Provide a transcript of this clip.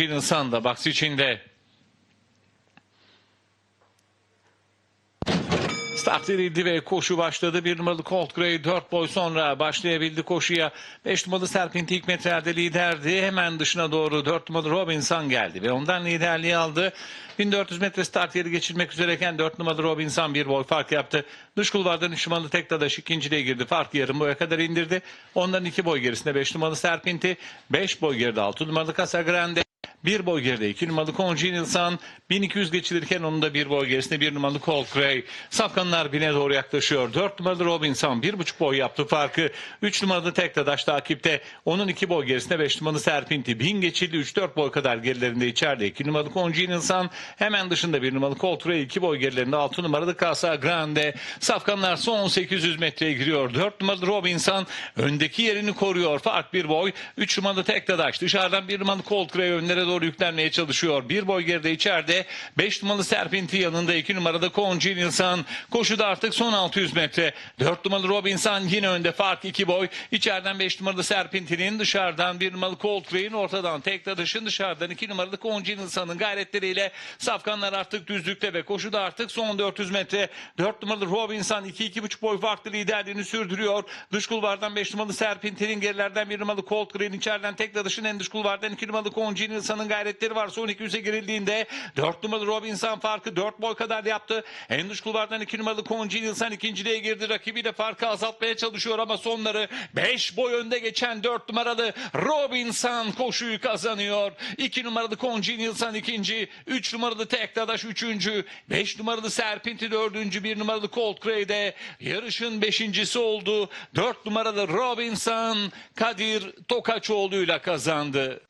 Insan da box içinde. Start verildi ve koşu başladı. Bir numaralı Colt Grey 4 boy sonra başlayabildi koşuya. 5 numaralı Serpinti ilk metrelerde liderdi. Hemen dışına doğru 4 numaralı Robinson geldi ve ondan liderliği aldı. 1400 metre start yeri geçirmek üzereyken 4 numaralı Robinson bir boy fark yaptı. Dış kulvardan 3 numaralı Tektadaş ikinciliğe girdi. Farkı yarım boya kadar indirdi. Ondan 2 boy gerisinde 5 numaralı Serpinti. 5 boy geride 6 numaralı Casagrande. Bir boy geride 2 numaralı Congenialsan 1200 geçilirken onun da bir boy gerisinde 1 numaralı Colt Grey. Safkanlar bine doğru yaklaşıyor. 4 numaralı Robinson 1,5 boy yaptı farkı. 3 numaralı Tektadaş takipte. Onun 2 boy gerisinde 5 numaralı Serpinti. 1000 geçildi 3-4 boy kadar gerilerinde içeride. 2 numaralı Congenialsan hemen dışında 1 numaralı Colt Grey 2 boy gerilerinde 6 numaralı Casa Grande. Safkanlar son 800 metreye giriyor. 4 numaralı Robinson öndeki yerini koruyor. Fark bir boy. 3 numaralı Tektadaş dışarıdan 1 numaralı Colt Grey önlere doğru yüklenmeye çalışıyor. Bir boy geride içeride. 5 numaralı Serpinti yanında 2 numarada Congenialsan. Koşuda artık son 600 metre. 4 numaralı Robinson yine önde. Fark 2 boy. İçeriden 5 numaralı Serpinti'nin dışarıdan 1 numaralı Colt Grey'in ortadan Tektadaş'ın dışarıdan 2 numaralı Congenialsan'ın gayretleriyle Safkanlar artık düzlükte ve koşuda artık son 400 metre. 4 numaralı Robinson 2-2,5 boy farklı liderliğini sürdürüyor. Dış kulvardan 5 numaralı Serpinti'nin gerilerden 1 numaralı Colt Grey'in içeriden Tektadaş'ın en dış kulvardan 2 numaralı Congenialsan'ın gayretleri var. Son 200'e girildiğinde 4 numaralı Robinson farkı 4 boy kadar yaptı. En dış kulvardan 2 numaralı Congenialsan ikinciliğe girdi. Rakibi de farkı azaltmaya çalışıyor ama sonları 5 boy önde geçen 4 numaralı Robinson koşuyu kazanıyor. 2 numaralı Congenialsan ikinci, 3 numaralı Tektadaş üçüncü, 5 numaralı Serpinti dördüncü, 1 numaralı Colt Grey de yarışın beşincisi oldu. 4 numaralı Robinson Kadir Tokaçoğlu'yla kazandı.